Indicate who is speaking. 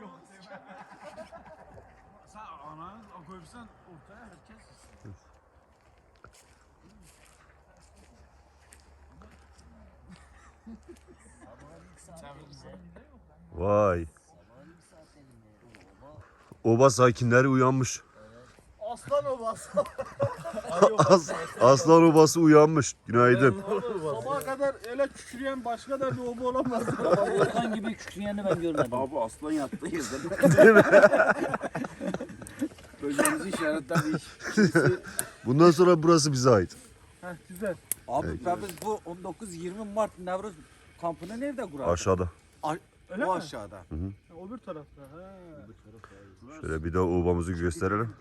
Speaker 1: Yok deme. Sen ananı koyursan ortaya herkes istiyor.
Speaker 2: Vay. Oba sakinleri uyanmış.
Speaker 3: Aslan obası.
Speaker 2: As, aslan obası uyanmış. Günaydın.
Speaker 3: Sabaha kadar öyle kükreyen başka da bir oba olamaz.
Speaker 4: Ama Volkan gibi kükreyeni ben görmedim.
Speaker 1: Abi aslan yattı yerden. Bölgemizi işaretledik.
Speaker 5: Bundan sonra burası bize ait.
Speaker 3: Heh güzel.
Speaker 6: Abi ben biz bu 19-20 Mart Nevruz kampını nerede kurardık?
Speaker 5: Aşağıda.
Speaker 3: Öyle
Speaker 6: o
Speaker 3: mi?
Speaker 6: aşağıda.
Speaker 3: Ha, Öbür tarafta. Ha.
Speaker 5: Şöyle bir de obamızı gösterelim.